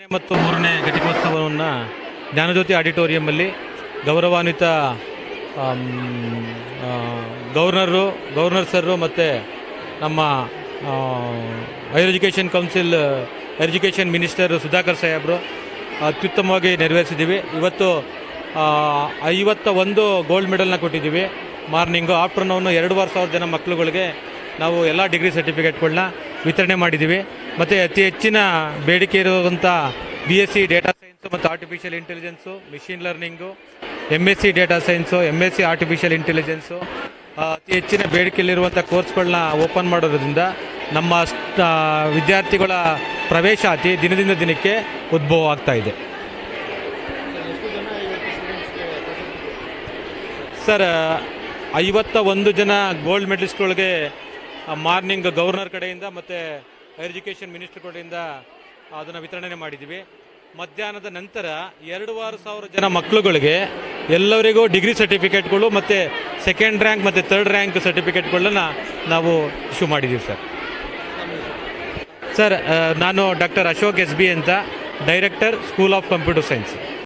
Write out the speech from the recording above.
ಮತ್ತು ಮೂರನೇ ಘಟಿಕೋತ್ಸವವನ್ನು ಜ್ಞಾನಜ್ಯೋತಿ ಆಡಿಟೋರಿಯಮ್ಮಲ್ಲಿ ಗೌರವಾನ್ವಿತ ಗವರ್ನರು ಗವರ್ನರ್ ಸರ್ರು ಮತ್ತು ನಮ್ಮ ಆ, higher education council education minister Sudhakar ಸಾಹೇಬರು ಅತ್ಯುತ್ತಮವಾಗಿ ನೆರವೇರಿಸಿದ್ದೀವಿ. ಇವತ್ತು ಐವತ್ತ ಒಂದು ಗೋಲ್ಡ್ ಮೆಡಲ್ನ ಕೊಟ್ಟಿದ್ದೀವಿ. ಮಾರ್ನಿಂಗು ಆಫ್ಟರ್ನೂನು ಎರಡೂವರೆ ಸಾವಿರ ಜನ ಮಕ್ಕಳುಗಳಿಗೆ ನಾವು ಎಲ್ಲ ಡಿಗ್ರಿ ಸರ್ಟಿಫಿಕೇಟ್ಗಳನ್ನ ವಿತರಣೆ ಮಾಡಿದ್ದೀವಿ. ಮತ್ತು ಅತಿ ಹೆಚ್ಚಿನ ಬೇಡಿಕೆ ಇರುವಂಥ B S C data science ಮತ್ತು artificial intelligence machine learning M S C data science M S C artificial intelligence ಅತಿ ಹೆಚ್ಚಿನ ಬೇಡಿಕೆಯಲ್ಲಿರುವಂಥ ಕೋರ್ಸ್ಗಳನ್ನ ಓಪನ್ ಮಾಡೋದ್ರಿಂದ ನಮ್ಮ ವಿದ್ಯಾರ್ಥಿಗಳ ಪ್ರವೇಶ ಪ್ರವೇಶಾತಿ ದಿನದಿಂದ ದಿನಕ್ಕೆ ಉದ್ಭವ ಆಗ್ತಾ ಇದೆ. ಸರ್ ಐವತ್ತ ಒಂದು ಜನ ಗೋಲ್ಡ್ ಮೆಡಲಿಸ್ಟ್ಗಳಿಗೆ ಮಾರ್ನಿಂಗ್ ಗವರ್ನರ್ ಕಡೆಯಿಂದ ಮತ್ತು ಹೈಯರ್ ಎಜುಕೇಷನ್ ಮಿನಿಸ್ಟರ್ ಕಡೆಯಿಂದ ಅದನ್ನು ವಿತರಣೆ ಮಾಡಿದ್ದೀವಿ ಮಧ್ಯಾಹ್ನದ ನಂತರ ಎರಡೂವರೆ ಸಾವಿರ ಜನ ಮಕ್ಕಳುಗಳಿಗೆ ಎಲ್ಲರಿಗೂ ಡಿಗ್ರಿ ಸರ್ಟಿಫಿಕೇಟ್ಗಳು ಮತ್ತು ಸೆಕೆಂಡ್ ರ್ಯಾಂಕ್ ಮತ್ತು ಥರ್ಡ್ ರ್ಯಾಂಕ್ ಸರ್ಟಿಫಿಕೇಟ್ಗಳನ್ನು ನಾವು ಇಶ್ಯೂ ಮಾಡಿದ್ದೀವಿ ಸರ್. ಸರ್ ನಾನು ಡಾಕ್ಟರ್ ಅಶೋಕ್ ಎಸ್ ಬಿ ಅಂತ, director school of computer science